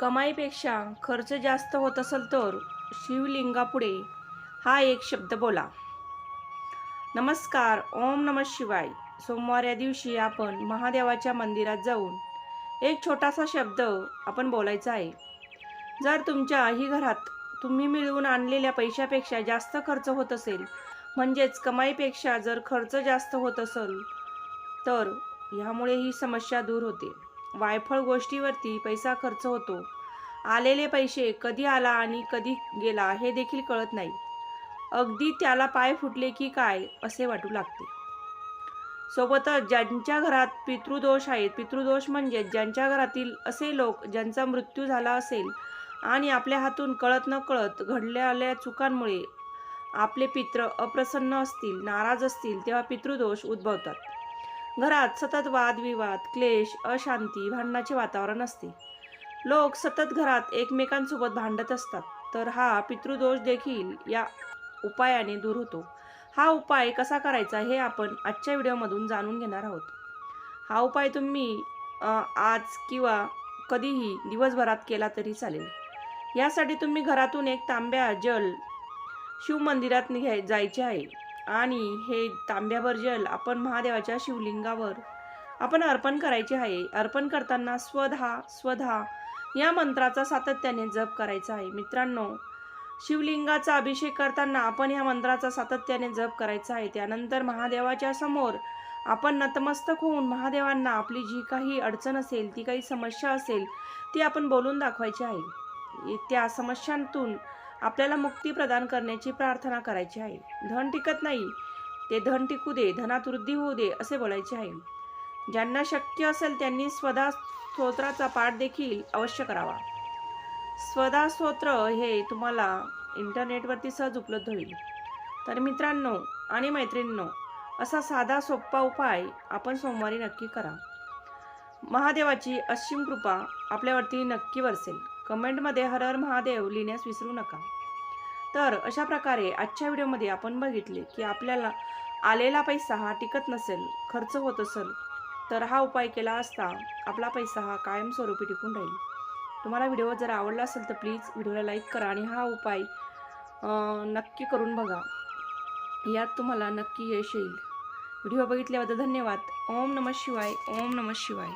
कमाईपेक्षा खर्च जास्त होत असेल तर शिवलिंगापुढे हा एक शब्द बोला. नमस्कार ओम नम शिवाय. सोमवार या दिवशी आपण महादेवाच्या मंदिरात जाऊन एक छोटासा शब्द आपण बोलायचा आहे. जर तुमच्याही घरात तुम्ही मिळवून आणलेल्या पैशापेक्षा जास्त खर्च होत असेल म्हणजेच कमाईपेक्षा जर खर्च जास्त होत असेल तर ह्यामुळे ही समस्या दूर होते. वायफळ गोष्टीवरती पैसा खर्च होतो. आलेले पैसे कधी आला आणि कधी गेला हे देखील कळत नाही. अगदी त्याला पाय फुटले की काय असे वाटू लागते. सोबतच ज्यांच्या घरात पितृदोष आहेत पितृदोष म्हणजे ज्यांच्या घरातील असे लोक ज्यांचा मृत्यू झाला असेल आणि आपल्या हातून कळत न कळत घडलेल्या चुकांमुळे आपले पित्र अप्रसन्न असतील नाराज असतील तेव्हा पितृदोष उद्भवतात. घरात सतत वादविवाद क्लेश अशांती भांडणाचे वातावरण असते. लोक सतत घरात एकमेकांसोबत भांडत असतात. तर हा पितृदोष देखील या उपायाने दूर होतो. हा उपाय कसा करायचा हे आपण आजच्या व्हिडिओमधून जाणून घेणार आहोत. हा उपाय तुम्ही आज किंवा कधीही दिवसभरात केला तरी चालेल. यासाठी तुम्ही घरातून एक तांब्या जल शिवमंदिरात घ्याय जायचे आहे. आणि हे तांब्याभर जल आपण महादेवाच्या शिवलिंगावर आपण अर्पण करायचे आहे. अर्पण करताना स्वधा स्वधा या मंत्राचा सातत्याने जप करायचा आहे. मित्रांनो शिवलिंगाचा अभिषेक करताना आपण या मंत्राचा सातत्याने जप करायचा आहे. त्यानंतर महादेवाच्या समोर आपण नतमस्तक होऊन महादेवांना आपली जी काही अडचण असेल ती काही समस्या असेल ती आपण बोलून दाखवायची आहे. त्या समस्यांतून आपल्याला मुक्ती प्रदान करण्याची प्रार्थना करायची आहे. धन टिकत नाही ते धन टिकू दे धनात वृद्धी होऊ दे असे बोलायचे आहे. ज्यांना शक्य असेल त्यांनी स्वदा स्तोत्राचा पाठ देखील अवश्य करावा. स्वदा स्तोत्र हे तुम्हाला इंटरनेटवरती सहज उपलब्ध होईल. तर मित्रांनो आणि मैत्रिणींनो असा साधा सोपा उपाय आपण सोमवारी नक्की करा. महादेवाची असीम कृपा आपल्यावरती नक्की वरसेल कमेंटमध्ये हर हर महादेव लिहिण्यास विसरू नका. तर अशा प्रकारे आजच्या व्हिडिओमध्ये आपण बघितले की आपल्याला आलेला पैसा हा टिकत नसेल खर्च होत असेल तर हा उपाय केला असता आपला पैसा हा कायमस्वरूपी टिकून राहील. तुम्हाला व्हिडिओ जर आवडला असेल तर प्लीज व्हिडिओला लाईक करा आणि हा उपाय नक्की करून बघा. यात तुम्हाला नक्की यश येईल. व्हिडिओ बघितल्याबद्दल धन्यवाद. ओम नमः शिवाय ओम नमः शिवाय.